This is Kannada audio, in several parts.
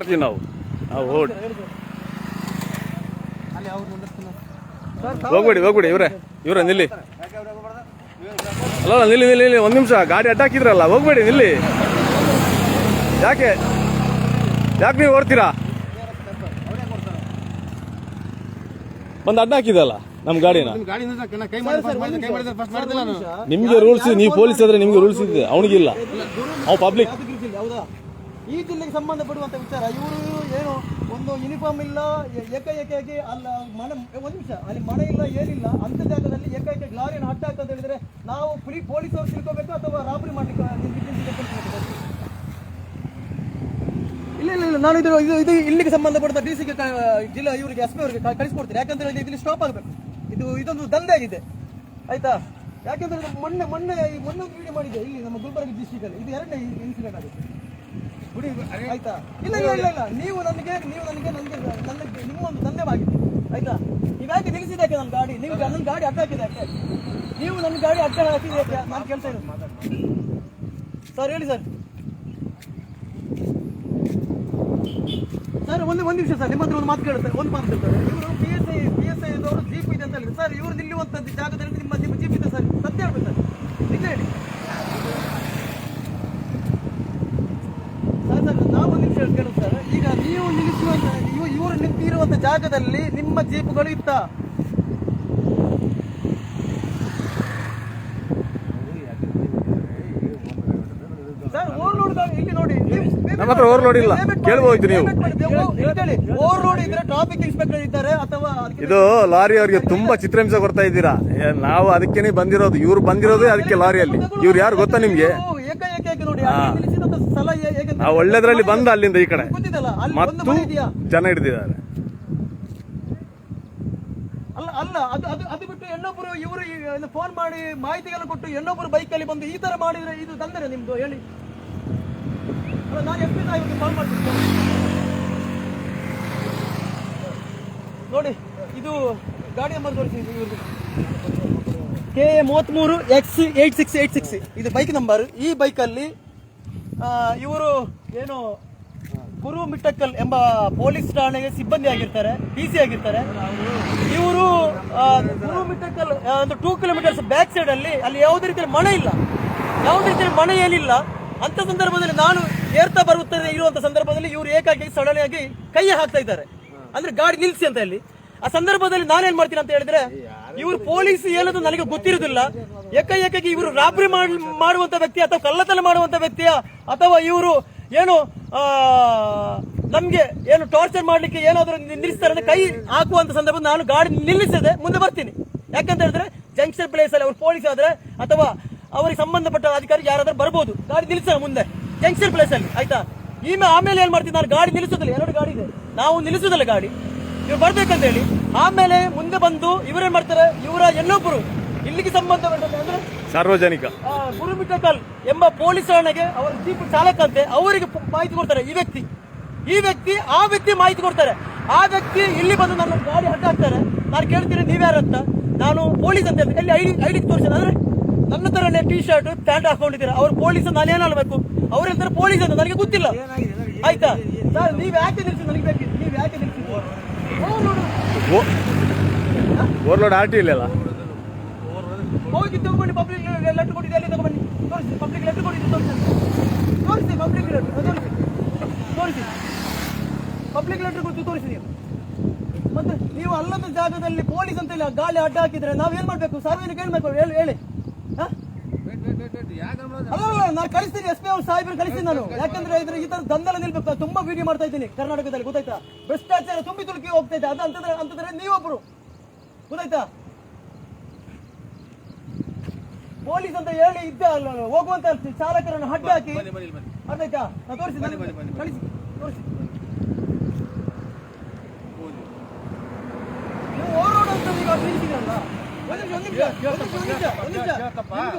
ಮಾಡ್ತೀವಿ ನಾವು. ನಾವು. ಹೋಗ್ಬೇಡಿ ಹೋಗ್ಬೇಡಿ ಇವ್ರೆ. ಇವ್ರೆ ನಿಲ್ಲಿ. ಅಲ್ಲ ನಿಲ್ಲಿ ನಿಲ್ಲಿ ನಿಲ್ಲಿ. ಒಂದು ನಿಮಿಷ ಗಾಡಿ ಅಡ್ಡ ಹಾಕಿದ್ರಲ್ಲ ಹೋಗ್ಬೇಡಿ ನಿಲ್ಲಿ. ಯಾಕೆ? ಯಾಕೆ ನೀವು ಓಡ್ತೀರಾ? ಒಂದು ಅಡ್ಡ ಹಾಕಿದಲ್ಲ ನಮ್ಮ ಗಾಡಿನ. ನಿಮ್ಗೆ ರೂಲ್ಸ್ ನೀವು ಪೊಲೀಸ್ ಆದ್ರೆ ನಿಮ್ಗೆ ರೂಲ್ಸ್ ಇದೆ ಅವನಿಗಿಲ್ಲ. ಅವ್ ಪಬ್ಲಿಕ್ ಈ ಜಿಲ್ಲೆಗೆ ಸಂಬಂಧಪಡುವಂತ ವಿಚಾರ, ಇವರು ಏನು ಒಂದು ಯೂನಿಫಾರ್ಮ್ ಇಲ್ಲ ಏಕಾಏಕಿಯಾಗಿ ಅಲ್ಲ, ಮನೆ, ಒಂದು ನಿಮಿಷ, ಅಲ್ಲಿ ಮನೆ ಇಲ್ಲ, ಏನಿಲ್ಲ ಅಂತ ಜಾಗದಲ್ಲಿ ಏಕೈಕ ಲಾರಿಯನ್ನು ಅಡ್ಡ ಅಂತ ಹೇಳಿದ್ರೆ ನಾವು ಪುಲಿ ಪೊಲೀಸ್ ಅವರು ತಿಳ್ಕೋಬೇಕು ಅಥವಾ ರಾಬರಿ ಮಾಡ್ಲಿಕ್ಕೆ ಇಲ್ಲ ಇಲ್ಲ ಇಲ್ಲ, ನಾನು ಇದು ಇದು ಇದು ಇಲ್ಲಿಗೆ ಸಂಬಂಧಪಟ್ಟ ಡಿ ಸಿಗೆ ಜಿಲ್ಲಾ ಇವರಿಗೆ ಎಸ್ ಪಿ ಅವರಿಗೆ ಕಳಿಸ್ಕೊಡ್ತೀನಿ. ಯಾಕಂದ್ರೆ ಇದು ಇಲ್ಲಿ ಸ್ಟಾಪ್ ಆಗಬೇಕು. ಇದು, ಇದೊಂದು ದಂಧೆ ಆಗಿದೆ. ಆಯ್ತಾ? ಯಾಕಂದ್ರೆ ಮೊನ್ನೆ ಮೊನ್ನೆ ಮೊನ್ನೆ ವಿಡಿಯೋ ಮಾಡಿದೆ ಇಲ್ಲಿ ನಮ್ಮ ಗುಲ್ಬರ್ಗ ಡಿಸ್ಟಿಕ್ ಅಲ್ಲಿ. ಇದು ಎರಡನೇ ಇನ್ಸಿಡೆಂಟ್ ಆಗುತ್ತೆ ಆಯ್ತಾ? ಇಲ್ಲ ಇಲ್ಲ ಇಲ್ಲ ಇಲ್ಲ. ನೀವು ನನಗೆ ನೀವು ನನಗೆ ನನಗೆ ನನಗೆ ನಿಮ್ಮೊಂದು ದಂಧೆವಾಗಿದೆ ಆಯ್ತಾ? ನೀವು ಯಾಕೆ ನಿಲ್ಲಿಸಿದಾಕೆ ನನ್ನ ಗಾಡಿ? ನೀವು ನನ್ನ ಗಾಡಿ ಅಡ್ಡ ಹಾಕಿದೆ ಯಾಕೆ? ನೀವು ನನ್ನ ಗಾಡಿ ಅಡ್ಡ ಹಾಕಿದೆ ಯಾಕೆ? ನಾನು ಕೆಲಸ ಇರೋದು. ಸರ್ ಹೇಳಿ ಸರ್. ಸರ್ ಒಂದು ಒಂದು ನಿಮಿಷ ಸರ್ ನಿಮ್ಮ ಹತ್ರ ಒಂದು ಮಾತು ಕೇಳುತ್ತೆ ಒಂದು ಮಾತು ಕೇಳ್ತಾರೆ ಇವರು P S I P S I ಅವರು ಜೀಪ್ ಇದೆ ಅಂತ ಹೇಳಿ ಸರ್ ಇವರು ನಿಲ್ಲುವಂಥದ್ದು ಜಾಗದಲ್ಲಿ ನಿಮ್ಮ ನಿಮ್ಮ ಜೀಪ್ ಇದೆ ಸರ್. ಸತ್ಯ ಹೇಳ್ಬೇಕು ಸರ್. ನಿಜ ಹೇಳಿ ಸರ್ ಸರ್ ನಾವು ಒಂದು ನಿಮಿಷ ಕೇಳೋದು ಸರ್ ಈಗ ನೀವು ನಿಲ್ಲಿಸುವಂತ ಇವ- ಇವರು ನಿಂತಿರುವಂತ ಜಾಗದಲ್ಲಿ ನಿಮ್ಮ ಜೀಪುಗಳು ಇತ್ತ? ಸರ್ ಓವರ್ಲೋಡ್ ಇಲ್ಲಿ ನೋಡಿ ನಮ್ಮ ಹತ್ರ overload ಇಲ್ಲ. ಕೇಳಬಹುದು ನೀವು. ಓವರ್ಲೋಡ್ ಇದ್ರೆ ಟ್ರಾಫಿಕ್ ಇನ್ಸ್ಪೆಕ್ಟರ್ ಇದ್ದಾರೆ ಅಥವಾ ಇದು ಲಾರಿ ಅವರಿಗೆ ತುಂಬಾ ಚಿತ್ರಹಿಂಸೆ ಕೊಡ್ತಾ ಇದ್ದೀರಾ? ಏ, ನಾವು ಅದಕ್ಕೇನೆ ಬಂದಿರೋದು ಇವ್ರು ಬಂದಿರೋದೇ ಅದಕ್ಕೆ ಲಾರಿಯಲ್ಲಿ. ಇವ್ರು ಯಾರು ಗೊತ್ತಾ ನಿಮ್ಗೆ? ನೀವು ಒಳ್ಳೇದ್ರಲ್ಲಿ ಬಂದ ಅಲ್ಲಿಂದ ಈ ಕಡೆ. ಮತ್ತು ಜನ ಹಿಡಿದಿದ್ದಾರೆ. ಅಲ್ಲ ಅಲ್ಲ ಅದು ಅದು ಅದು ಬಿಟ್ಟು ಇನ್ನೊಬ್ರು ಇವರು ಫೋನ್ ಮಾಡಿ ಮಾಹಿತಿಗಳನ್ನು ಕೊಟ್ಟು ಇನ್ನೊಬ್ಬರು ಬೈಕ್ ಅಲ್ಲಿ ಬಂದು ಈ ತರ ಮಾಡಿದ್ರೆ ಇದು ತಂದರೆ ನಿಮ್ದು ಹೇಳಿ. ಅಲ್ಲ, ನಾನು ಪಿ ಸಾಹೇಬ್ಗೆ ಕಾಲ್ ಮಾಡ್ತೀನಿ. ನೋಡಿ ಇದು ಗಾಡಿ ನಂಬರ್ ತೋರಿಸಿ ಕೆ ಎ ಮೂವತ್ತ್ಮೂರು X eight six eight six ಇದು ಬೈಕ್ ನಂಬರ್ ಈ ಬೈಕಲ್ಲಿ ಇವರು ಏನು ಗುರು ಮಿಟ್ಟಕ್ಕಲ್ ಎಂಬ ಪೊಲೀಸ್ ಠಾಣೆಗೆ ಸಿಬ್ಬಂದಿ ಆಗಿರ್ತಾರೆ, ಡಿ ಸಿ ಆಗಿರ್ತಾರೆ. ಇವರು ಗುರು ಮಿಟ್ಟಕ್ಕಲ್ ಒಂದು ಟೂ ಕಿಲೋಮೀಟರ್ಸ್ ಬ್ಯಾಕ್ ಸೈಡ್ ಅಲ್ಲಿ ಅಲ್ಲಿ ಯಾವುದೇ ರೀತಿಯಲ್ಲಿ ಮನೆ ಇಲ್ಲ. ಯಾವುದೇ ರೀತಿಯಲ್ಲಿ ಮನೆ ಏನಿಲ್ಲ. ಅಂತ ಸಂದರ್ಭದಲ್ಲಿ ನಾನು ಏರ್ತಾ ಬರುತ್ತದೆ ಇರುವಂತ ಸಂದರ್ಭದಲ್ಲಿ ಇವರು ಏಕಾಗಿ ಸಡನ್ ಕೈ ಹಾಕ್ತಾ ಇದ್ದಾರೆ. ಅಂದ್ರೆ ಗಾಡಿ ನಿಲ್ಸಿ ಅಂತ ಹೇಳಿ. ಆ ಸಂದರ್ಭದಲ್ಲಿ ನಾನೇನ್ ಮಾಡ್ತೀನಿ ಅಂತ ಹೇಳಿದ್ರೆ, ಇವರು ಪೊಲೀಸ್ ಏನದು ನನಗೆ ಗೊತ್ತಿರುವುದಿಲ್ಲ. ಏಕಾಏಕಾಗಿ ಇವರು ರಾಬರಿ ಮಾಡುವಂತ ವ್ಯಕ್ತಿ ಅಥವಾ ಕಳ್ಳತನ ಮಾಡುವಂತ ವ್ಯಕ್ತಿಯ ಅಥವಾ ಇವರು ಏನು ನಮಗೆ ಏನು ಟಾರ್ಚರ್ ಮಾಡ್ಲಿಕ್ಕೆ ಏನಾದರೂ ನಿಲ್ಲಿಸ್ತಾರೆ ಅಂದ್ರೆ ಕೈ ಹಾಕುವಂತ ಸಂದರ್ಭ ನಾನು ಗಾಡಿ ನಿಲ್ಲಿಸದೆ, ಮುಂದೆ ಬರ್ತೀನಿ. ಯಾಕಂತ ಹೇಳಿದ್ರೆ ಜಂಕ್ಷನ್ ಪ್ಲೇಸ್ ಅಲ್ಲಿ ಅವ್ರು ಪೊಲೀಸ್ ಆದ್ರೆ ಅಥವಾ ಅವರಿಗೆ ಸಂಬಂಧಪಟ್ಟ ಅಧಿಕಾರಿ ಯಾರಾದ್ರೂ ಬರ್ಬೋದು, ಗಾಡಿ ನಿಲ್ಲಿಸ ಮುಂದೆ. ಜಂಕ್ಷನ್ ಪ್ಲೇಸ್ ಅಲ್ಲಿ, ಆಯ್ತಾ? ಈಮೆ ಆಮೇಲೆ ಏನ್ ಮಾಡ್ತೀನಿ, ನಾನು ಗಾಡಿ ನಿಲ್ಲಿಸೋದಿಲ್ಲ, ಎರಡು ಗಾಡಿ ಇದೆ. ನಾವು ನಿಲ್ಲಿಸೋದಿಲ್ಲ ಗಾಡಿ. ಇವ್ರು ಬರ್ಬೇಕಂತ ಹೇಳಿ, ಆಮೇಲೆ ಮುಂದೆ ಬಂದು ಇವರೇನ್ ಮಾಡ್ತಾರೆ, ಇವರ ಇನ್ನೊಬ್ಬರು ಇಲ್ಲಿಗೆ ಸಂಬಂಧಪಟ್ಟಂತೆ ಅಂದ್ರೆ? ಸಾರ್ವಜನಿಕ. ಆ, ಗುರುಮಿಟ್ಟಕಲ್ ಎಂಬ ಪೊಲೀಸ್ ಠಾಣೆಗೆ ಅವರ ಜೀಪ್ ಚಾಲಕಂತೆ ಅವರಿಗೆ ಮಾಹಿತಿ ಕೊಡ್ತಾರೆ. ಈ ವ್ಯಕ್ತಿ ಈ ವ್ಯಕ್ತಿ ಆ ವ್ಯಕ್ತಿ ಮಾಹಿತಿ ಕೊಡ್ತಾರೆ. ಆ ವ್ಯಕ್ತಿ ಇಲ್ಲಿ ಬಂದು ನನ್ನ ಗಾಡಿ ಅಡ್ಡ ಹಾಕ್ತಾರೆ ನಾನು ಕೇಳ್ತೀನಿ ನೀವ್ಯಾರಂತ ನಾನು ಪೊಲೀಸ್ ಅಂತ. ಎಲ್ಲಿ ಐಡಿ ಐಡಿ ತೋರಿಸಿದ ಅಂದ್ರೆ ನನ್ನ ತರನೇ ಟಿ ಶರ್ಟ್ ಪ್ಯಾಂಟ್ ಹಾಕೊಂಡಿದ್ದೀರಾ. ಅವ್ರು ಪೊಲೀಸ್ ನಾನು ಏನು ಅನ್ಬೇಕು ಅವ್ರು ಹೇಳ್ತಾರೆ ಪೊಲೀಸ್ ಅಂತ ನನಗೆ ಗೊತ್ತಿಲ್ಲ. ಆಯ್ತಾ? ಸರ್ ನೀವ್ ಯಾಕೆ ನಿಲ್ಸಿ ನನಗೆ ಬೇಕಿತ್ತು? ನೀವ್ ಯಾಕೆ ನಿಲ್ಸಿ ಓವರ್ಲೋಡ್ ಆರ್ ಟಿ ಇಲ್ಲ ಹೋಗಿ ತಗೊಂಡು ಪಬ್ಲಿಕ್ ಲೆಟರ್ ಕೊಟ್ಟಿದ್ದೆ ಅಲ್ಲಿ ತಗೊಂಡು ತೋರಿಸಿ ಪಬ್ಲಿಕ್ ಲೆಟರ್ ಕೊಟ್ಟಿದ್ದೆ ತೋರಿಸಿ. ತೋರಿಸಿ ಪಬ್ಲಿಕ್ ಲೆಟರ್ ತೋರಿಸಿ. ತೋರಿಸಿ. ಪಬ್ಲಿಕ್ ಲೆಟರ್ ಕೊಟ್ಟು ತೋರಿಸಿ ನೀವು. ಮತ್ತೆ ನೀವು ಅಲ್ಲದ ಜಾಗದಲ್ಲಿ ಪೊಲೀಸ್ ಅಂತ ಇಲ್ಲ ಗಾಳಿ ಅಡ್ಡ ಹಾಕಿದ್ರೆ ನಾವೇನ್ ಮಾಡ್ಬೇಕು? ಸಾರ್ವಜನಿಕ ಹೇಳ್ಬೇಕು ಹೇಳಿ ಹೇಳಿ. ಹ? ಅಲ್ಲ ನಾನು ಕಳಿಸ್ತೀನಿ ಎಸ್ ಪಿ ಅವ್ರು ಸಾಹೇಬ್ರು ಕಳಿಸ್ತೀನಿ ನಾನು. ಯಾಕಂದ್ರೆ ಇದ್ರ ಈ ತರ ದಂದಲ ನಿಲ್ಬೇಕು? ತುಂಬಾ ವಿಡಿಯೋ ಮಾಡ್ತಾ ಇದ್ದೀನಿ ಕರ್ನಾಟಕದಲ್ಲಿ ಗೊತ್ತಾಯ್ತಾ? ಭ್ರಷ್ಟಾಚಾರ ತುಂಬಿ ತುಳುಕಿ ಹೋಗ್ತಾ ಇದೆ. ಅದು ಅಂತಂದ್ರೆ ಅಂತಂದ್ರೆ ನೀವೊಬ್ರು. ಗೊತ್ತಾಯ್ತಾ? ಪೊಲೀಸ್ ಅಂತ ಹೇಳಿ ಇದ್ದ ಅಲ್ಲ, ಹೋಗುವಂತ ಚಾಲಕರನ್ನು ಅಡ್ಡ ಹಾಕಿ. ನಾನು ತೋರಿಸಿ ಕಳಿಸಿ ತೋರಿಸಿ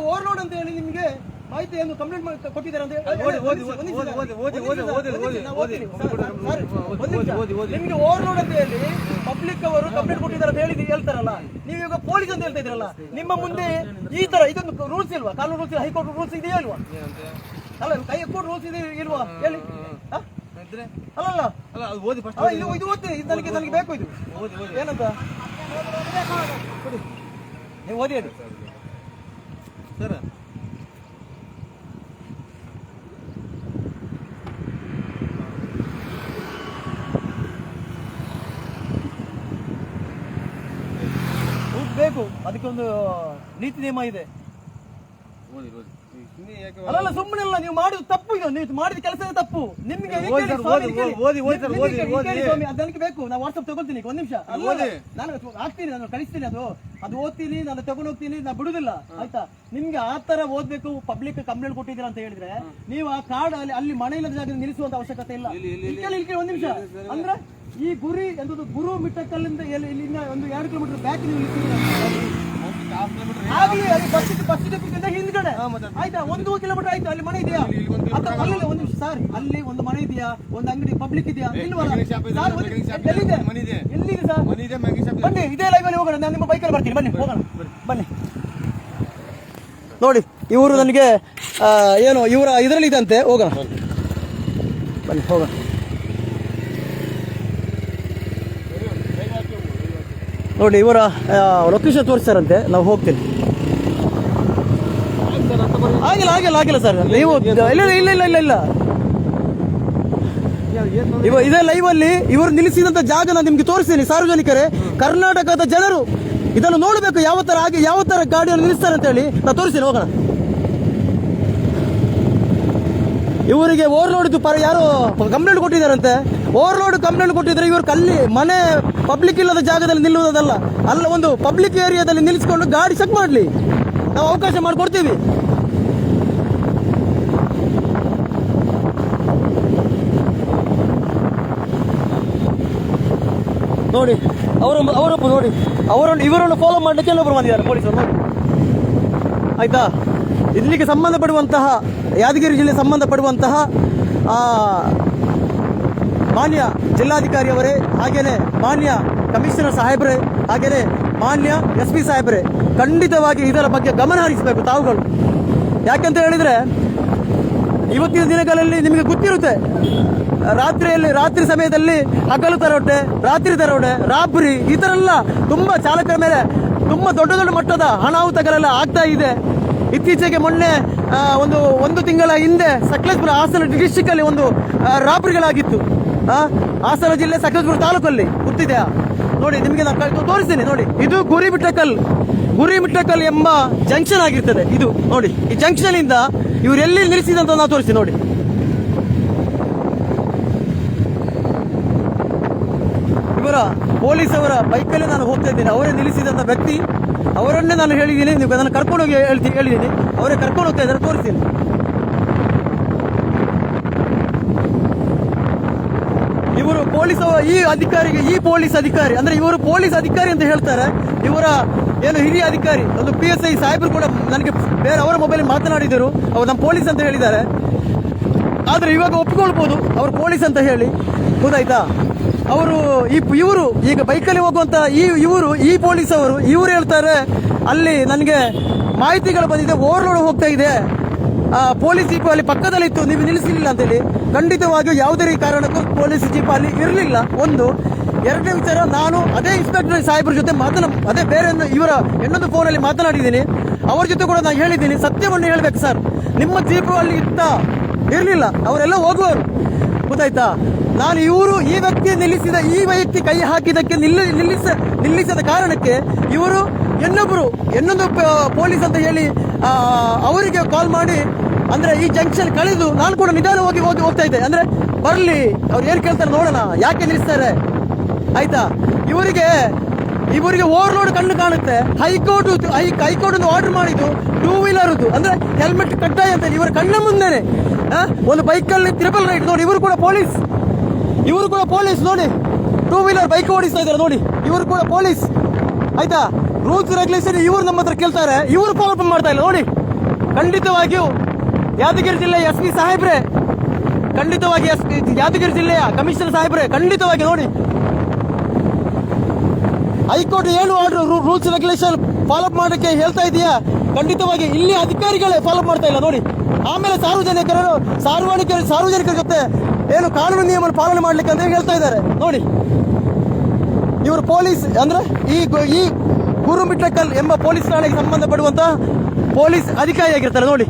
ಓವರ್ಲೋಡ್ ಅಂತ ಹೇಳಿ ನಿಮಗೆ ಮಾಹಿತಿ ಏನು ಕಂಪ್ಲೇಂಟ್ ಕೊಟ್ಟಿದ್ದಾರೆ ಅಂತ. ನಿಮ್ಗೆ ಓವರ್ಲೋಡ್ ಅಂತ ಹೇಳಿ ಪಬ್ಲಿಕ್ ಅವರು ಕಂಪ್ಲೇಂಟ್ ಕೊಟ್ಟಿದ್ದಾರೆ ಅಂತ ಹೇಳಿ ಹೇಳ್ತಾರಲ್ಲ. ನೀವು ಈಗ ಪೊಲೀಸ್ ಅಂತ ಹೇಳ್ತಾ ಇದ್ರಲ್ಲ ನಿಮ್ಮ ಮುಂದೆ ಈ ತರ ಇದೊಂದು ರೂಲ್ಸ್ ಇಲ್ವಾ? ಕಾನೂನು ರೂಲ್ಸ್ ಹೈಕೋರ್ಟ್ ರೂಲ್ಸ್ ಇದೆಯಾ ಇಲ್ವಾ? ಅಲ್ಲ ಹೈಕೋರ್ಟ್ ರೂಲ್ಸ್ ಇದೆ ಇಲ್ವಾ? ಹೇಳಿ. ಅಲ್ಲ ಅದು ಓದಿ ಫಸ್ಟ್ ಅಲ್ಲ, ಇದು ಇದು ಓದ್ತೀನಿ. ಇದು ನನಗೆ ನನಗೆ ಬೇಕು ಇದು. ಓದಿ ಓದಿ. ಏನಂತ. ನೀವು ಓದಿ ಹೇಳಿ ಸರ್ ದುಡ್ಡು ಅದಕ್ಕೆ ಒಂದು ನೀತಿ ನಿಯಮ ಇದೆ. ಅಲ್ಲಲ್ಲ ಸುಮ್ಮನೆ ಅಲ್ಲ ನೀವು ಮಾಡಿದ ತಪ್ಪು ಇದು. ನೀವು ಮಾಡಿದ ಕೆಲಸ ತಪ್ಪು. ನಿಮ್ಗೆ ಈ ಓದಿ ಕೇಳಿ, ಸರ್, ಸ್ವಾಮಿ, ಓದಿ, ಓದಿ, ಓದಿ ಸರ್, ನಿಮ್ಗೆ ಓದಿ, ಈ ಕೇಳಿ, ಓದಿ. ಸ್ವಾಮಿ, ಅದು ಬೇಕು. ನಾನು ವಾಟ್ಸ್ಆಪ್ ತಗೊಳ್ತೀನಿ ಒಂದು ನಿಮಿಷ. ಅಲ್ಲ. ನಾನು ಹಾಕ್ತೀನಿ ನಾನು ಕಳಿಸ್ತೀನಿ ಅದು. ಅದು ಓದ್ತೀನಿ ನಾನು ತಗೊಂಡು ಹೋಗ್ತೀನಿ ನಾನು ಬಿಡುದಿಲ್ಲ. ಆಯ್ತಾ? ನಿಮ್ಗೆ ಆ ತರ ಓದ್ಬೇಕು ಪಬ್ಲಿಕ್ ಕಂಪ್ಲೇಂಟ್ ಕೊಟ್ಟಿದ್ದೀರಾ ಅಂತ ಹೇಳಿದ್ರೆ ನೀವು ಆ ಕಾರ್ಡ್ ಅಲ್ಲಿ ಅಲ್ಲಿ ಮನೆ ಇಲ್ಲದ ಜಾಗ ನಿಲ್ಲಿಸುವಂತ ಅವಶ್ಯಕತೆ ಇಲ್ಲ. ಒಂದ್ ನಿಮಿಷ. ಅಂದ್ರೆ ಈ ಗುರಿ ಎಂತದ್ದು ಗುರು ಇಲ್ಲಿಂದ ಒಂದು ಎರಡು ಕಿಲೋಮೀಟರ್ ಬ್ಯಾಕ್ ನೀವು ಆಗ್ಲಿ ಅಲ್ಲಿ ಬಸ್ ಬಸ್ ಡಿಪೋದಿಂದ ಹಿಂದ್ಗಡೆ. ಆಯ್ತಾ? ಒಂದು ಕಿಲೋಮೀಟರ್ ಆಯ್ತು? ಅಲ್ಲಿ ಮನೆ ಇದೆಯಾ? ಅಥವಾ ಅಲ್ಲಿ ಒಂದು ನಿಮಿಷ ಸರ್ ಅಲ್ಲಿ ಒಂದು ಮನೆ ಇದೆಯಾ? ಒಂದು ಅಂಗಡಿ ಪಬ್ಲಿಕ್ ಇದೆಯಾ? ಇಲ್ವಲ್ಲ? ಸರ್, ಎಲ್ಲಿದೆ? ಮನೆ ಇದೆ. ಎಲ್ಲಿದೆ ಸರ್ ಬನ್ನಿ ಇದೇ ಲೈವಲ್ಲಿ ಹೋಗೋಣ. ನಾನು ನಿಮ್ಮ ಬೈಕಲ್ಲಿ ಬರ್ತೀನಿ. ಬನ್ನಿ ಹೋಗೋಣ. ಬನ್ನಿ. ನೋಡಿ ಇವರು ನನಗೆ ಏನು ಇವರ ಇದರಲ್ಲಿ ಇದಂತೆ ಹೋಗೋಣ ಬನ್ನಿ ಹೋಗೋಣ. ನೋಡಿ, ಇವರ ಲೊಕೇಶನ್ ತೋರಿಸ್ತಾರಂತೆ. ನಾವು ಹೋಗ್ತೀನಿ ಆಗಿಲ್ಲ ಆಗಿಲ್ಲ ಆಗಿಲ್ಲ ಸರ್. ನೀವು ಇಲ್ಲ ಇಲ್ಲ ಇಲ್ಲ ಇಲ್ಲ ಇಲ್ಲ. ಇವ, ಇದೇ ಲೈವ್ ಅಲ್ಲಿ ಇವರು ನಿಲ್ಲಿಸಿದಂತ ಜಾಗ ನಾನು ನಿಮ್ಗೆ ತೋರಿಸ್ತೀನಿ. ಸಾರ್ವಜನಿಕರೇ, ಕರ್ನಾಟಕದ ಜನರು ಇದನ್ನು ನೋಡಬೇಕು ಯಾವ ತರ ಆಗಿ ಯಾವ ತರ ಗಾಡಿಯನ್ನು ನಿಲ್ಲಿಸ್ತಾರೆ ಅಂತ ಹೇಳಿ ನಾನು ತೋರಿಸ್ತೀನಿ, ಹೋಗೋಣ. ಇವರಿಗೆ ಓವರ್ಲೋಡ್ ಯಾರು ಕಂಪ್ಲೇಂಟ್ ಕೊಟ್ಟಿದ್ದಾರಂತೆ. ಓವರ್ಲೋಡ್ ಕಂಪ್ಲೇಂಟ್ ಕೊಟ್ಟಿದ್ರೆ ಇವರು ಕಲ್ಲಿ, ಮನೆ ಪಬ್ಲಿಕ್ ಇಲ್ಲದ ಜಾಗದಲ್ಲಿ ನಿಲ್ಲುವುದಲ್ಲ ಅಲ್ಲ, ಒಂದು ಪಬ್ಲಿಕ್ ಏರಿಯಾದಲ್ಲಿ ನಿಲ್ಲಿಸಿಕೊಂಡು ಗಾಡಿ ಚೆಕ್ ಮಾಡಲಿ. ನಾವು ಅವಕಾಶ ಮಾಡಿಕೊಡ್ತೀವಿ. ನೋಡಿ ಅವರೊಬ್ಬ ಅವರೊಬ್ಬ ನೋಡಿ. ಅವರನ್ನು, ಇವರನ್ನು ಫಾಲೋ ಮಾಡಲಿಕ್ಕೆ ಎಲ್ಲೊಬ್ಬರು ಬಂದಿದ್ದಾರೆ, ಪೊಲೀಸರು. ನೋಡಿ. ಆಯಿತಾ? ಇಲ್ಲಿಗೆ ಸಂಬಂಧಪಡುವಂತಹ, ಯಾದಗಿರಿ ಜಿಲ್ಲೆ ಸಂಬಂಧಪಡುವಂತಹ ಮಾನ್ಯ ಜಿಲ್ಲಾಧಿಕಾರಿಯವರೇ ಹಾಗೇನೆ ಮಾನ್ಯ ಕಮಿಷನರ್ ಸಾಹೇಬ್ರೆ, ಹಾಗೆಯೇ ಮಾನ್ಯ ಎಸ್ ಪಿ ಸಾಹೇಬ್ರೆ, ಖಂಡಿತವಾಗಿ ಇದರ ಬಗ್ಗೆ ಗಮನ ಹರಿಸಬೇಕು ತಾವುಗಳು. ಯಾಕಂತ ಹೇಳಿದ್ರೆ, ಇವತ್ತಿನ ದಿನಗಳಲ್ಲಿ ನಿಮಗೆ ಗೊತ್ತಿರುತ್ತೆ, ರಾತ್ರಿಯಲ್ಲಿ, ರಾತ್ರಿ ಸಮಯದಲ್ಲಿ ಹಗಲು ತರೋಟೆ, ರಾತ್ರಿ ತರೋಟೆ, ರಾಬ್ರಿ, ಈ ಥರ ಎಲ್ಲ ತುಂಬ ಚಾಲಕರ ಮೇಲೆ ತುಂಬ ದೊಡ್ಡ ದೊಡ್ಡ ಮಟ್ಟದ ಅನಾಹುತಗಳೆಲ್ಲ ಆಗ್ತಾ ಇದೆ. ಇತ್ತೀಚೆಗೆ ಮೊನ್ನೆ ಒಂದು ಒಂದು ತಿಂಗಳ ಹಿಂದೆ ಸಕಲೇಶ್ಪುರ ಹಾಸನ ಡಿಸ್ಟಿಕ್ ಅಲ್ಲಿ ಒಂದು ರಾಬ್ರಿಗಳಾಗಿತ್ತು. ಹಾಸನ ಜಿಲ್ಲೆ ಸಕಲೇಶ್ಪುರ ತಾಲೂಕಲ್ಲಿ. ಗೊತ್ತಿದೆಯಾ ನೋಡಿ, ನಿಮಗೆ ನಾನು ತೋರಿಸ್ತೀನಿ, ನೋಡಿ. ಇದು ಗುರಿಬಿಟ್ಟಕಲ್ ಗುರಿಮಿಟ್ಟಕಲ್ ಎಂಬ ಜಂಕ್ಷನ್ ಆಗಿರ್ತದೆ. ಇದು, ನೋಡಿ. ಈ ಜಂಕ್ಷನ್ ಇಂದ ಇವ್ರು ಎಲ್ಲಿ ನಿಲ್ಲಿಸಿದಂತ ನಾನು ತೋರಿಸ್ತೀನಿ, ನೋಡಿ. ಇವರ ಪೊಲೀಸ್ ಅವರ ಬೈಕಲ್ಲಿ ನಾನು ಹೋಗ್ತಾ ಇದ್ದೀನಿ. ಅವರೇ ನಿಲ್ಲಿಸಿದಂತ ವ್ಯಕ್ತಿ, ಅವರನ್ನೇ ನಾನು ಹೇಳಿದ್ದೀನಿ. ನೀವು ಅದನ್ನು ಕರ್ಕೊಂಡು ಹೋಗಿ ಹೇಳ್ತೀನಿ ಹೇಳಿದ್ದೀನಿ. ಅವರೇ ಕರ್ಕೊಂಡು ಹೋಗ್ತಾ ಇದ್ದಾರೆ, ತೋರಿಸ್ತೀನಿ ಇವರು ಪೊಲೀಸ್ ಈ ಅಧಿಕಾರಿಗೆ, ಈ ಪೊಲೀಸ್ ಅಧಿಕಾರಿ, ಅಂದ್ರೆ ಇವರು ಪೊಲೀಸ್ ಅಧಿಕಾರಿ ಅಂತ ಹೇಳ್ತಾರೆ. ಇವರ ಏನು ಹಿರಿಯ ಅಧಿಕಾರಿ, ಅದು ಪಿ ಎಸ್ ಐ ಸಾಹೇಬರು ಕೂಡ ನನಗೆ ಬೇರೆ ಅವರ ಮೊಬೈಲ್ ಮಾತನಾಡಿದರು. ಅವರು ನಮ್ಮ ಪೊಲೀಸ್ ಅಂತ ಹೇಳಿದ್ದಾರೆ. ಆದ್ರೆ ಇವಾಗ ಒಪ್ಕೊಳ್ಬೋದು, ಅವರು ಪೊಲೀಸ್ ಅಂತ ಹೇಳಿ. ಗೊತ್ತಾಯ್ತಾ? ಅವರು ಈ ಇವರು, ಈಗ ಬೈಕಲ್ಲಿ ಹೋಗುವಂತ ಈ ಇವರು, ಈ ಪೊಲೀಸ್ ಅವರು, ಇವರು ಹೇಳ್ತಾರೆ, ಅಲ್ಲಿ ನನಗೆ ಮಾಹಿತಿಗಳು ಬಂದಿದೆ, ಓವರ್ಲೋಡ್ ಹೋಗ್ತಾ ಇದೆ. ಪೊಲೀಸ್ ಜೀಪ್ ಅಲ್ಲಿ ಪಕ್ಕದಲ್ಲಿತ್ತು, ನೀವು ನಿಲ್ಲಿಸಲಿಲ್ಲ ಅಂತೇಳಿ. ಖಂಡಿತವಾಗಿಯೂ ಯಾವುದೇ ಕಾರಣಕ್ಕೂ ಪೊಲೀಸ್ ಜೀಪ್ ಅಲ್ಲಿ ಇರಲಿಲ್ಲ. ಒಂದು, ಎರಡನೇ ವಿಚಾರ, ನಾನು ಅದೇ ಇನ್ಸ್ಪೆಕ್ಟರ್ ಸಾಹೇಬರ ಜೊತೆ ಮಾತನ, ಅದೇ ಬೇರೆ ಇವರ ಇನ್ನೊಂದು ಫೋನಲ್ಲಿ ಮಾತನಾಡಿದ್ದೀನಿ. ಅವರ ಜೊತೆ ಕೂಡ ನಾನು ಹೇಳಿದ್ದೀನಿ. ಸತ್ಯವನ್ನು ಹೇಳ್ಬೇಕು ಸರ್. ನಿಮ್ಮ ಜೀಪು ಅಲ್ಲಿ ಇತ್ತ, ಇರಲಿಲ್ಲ. ಅವರೆಲ್ಲ ಹೋಗುವರು ಗೊತ್ತಾಯ್ತಾ? ನಾನು ಇವರು ಈ ವ್ಯಕ್ತಿ ನಿಲ್ಲಿಸಿದ, ಈ ವ್ಯಕ್ತಿ ಕೈ ಹಾಕಿದಕ್ಕೆ ನಿಲ್ಲಿ, ನಿಲ್ಲಿಸ, ನಿಲ್ಲಿಸದ ಕಾರಣಕ್ಕೆ ಇವರು ಇನ್ನೊಬ್ಬರು ಇನ್ನೊಂದು ಪೊಲೀಸ್ ಅಂತ ಹೇಳಿ ಅವರಿಗೆ ಕಾಲ್ ಮಾಡಿ, ಅಂದ್ರೆ ಈ ಜಂಕ್ಷನ್ ಕಳೆದು ನಾನು ಕೂಡ ನಿಧಾನವಾಗಿ ಹೋಗಿ, ಹೋಗ್ತಾ ಇದ್ದೆ. ಅಂದ್ರೆ ಬರಲಿ, ಅವ್ರು ಏನ್ ಕೇಳ್ತಾರೆ ನೋಡೋಣ, ಯಾಕೆ ನಿಲ್ಲಿಸ್ತಾರೆ? ಆಯ್ತಾ? ಇವರಿಗೆ ಇವರಿಗೆ ಓವರ್ಲೋಡ್ ಕಣ್ಣು ಕಾಣುತ್ತೆ. High court, high, high court ಒಂದು ಆರ್ಡರ್ ಮಾಡಿದ್ದು ಟೂ ವೀಲರ್ ಅಂದ್ರೆ ಹೆಲ್ಮೆಟ್ ಕಡ್ಡಾಯ ಅಂತ ಇವರ ಕಣ್ಣ ಮುಂದೆನೆ. ಒಂದು ಒಂದು ಬೈಕಲ್ಲಿ ತ್ರಿಬಲ್ ರೈಟ್ ನೋಡಿ, ಇವರು ಕೂಡ ಪೊಲೀಸ್. ಇವರು ಕೂಡ ಪೊಲೀಸ್, ನೋಡಿ. ಟೂ ವೀಲರ್ ಬೈಕ್ ಓಡಿಸ್ತಾ ಇದ್ದಾರೆ, ನೋಡಿ. ಇವರು ಕೂಡ ಪೊಲೀಸ್. ಆಯ್ತಾ? ರೂಲ್ಸ್ ರೆಗ್ಯುಲೇಷನ್ ಇವರು ನಮ್ಮ ಹತ್ರ ಕೇಳ್ತಾರೆ, ಇವರು ಫಾಲೋ ಮಾಡ್ತಾ ಇಲ್ಲ. ನೋಡಿ, ಖಂಡಿತವಾಗಿಯೂ ಯಾದಗಿರಿ ಜಿಲ್ಲೆ ಎಸ್ ಪಿ ಸಾಹೇಬ್ರೆ, ಖಂಡಿತವಾಗಿ ಎಸ್ ಯಾದಗಿರಿ ಜಿಲ್ಲೆಯ ಕಮಿಷನರ್ ಸಾಹೇಬ್ರೆ, ಖಂಡಿತವಾಗಿ ನೋಡಿ. ಹೈಕೋರ್ಟ್ ಏನು ಆರ್ಡರ್ ರೂಲ್ಸ್ ರೆಗ್ಯುಲೇಷನ್ ಫಾಲೋ ಮಾಡಕ್ಕೆ ಹೇಳ್ತಾ ಇದೆಯಾ? ಖಂಡಿತವಾಗಿ ಇಲ್ಲಿ ಅಧಿಕಾರಿಗಳೇ ಫಾಲೋ ಮಾಡ್ತಾ ಇಲ್ಲ. ನೋಡಿ, ಆಮೇಲೆ ಸಾರ್ವಜನಿಕರು, ಸಾರ್ವಜನಿಕರ ಸಾರ್ವಜನಿಕರ ಜೊತೆ ಏನು ಕಾನೂನು ನಿಯಮ ಪಾಲನೆ ಮಾಡ್ಲಿಕ್ಕೆ ಅಂತ ಹೇಳ್ತಾ ಇದ್ದಾರೆ. ನೋಡಿ, ಇವರು ಪೊಲೀಸ್ ಅಂದ್ರೆ ಈ ಈ ಗುರುಮಿಟ್ಟಕಲ್ ಎಂಬ ಪೊಲೀಸ್ ಠಾಣೆಗೆ ಸಂಬಂಧಪಡುವಂತ ಪೊಲೀಸ್ ಅಧಿಕಾರಿ ಆಗಿರ್ತಾರೆ, ನೋಡಿ.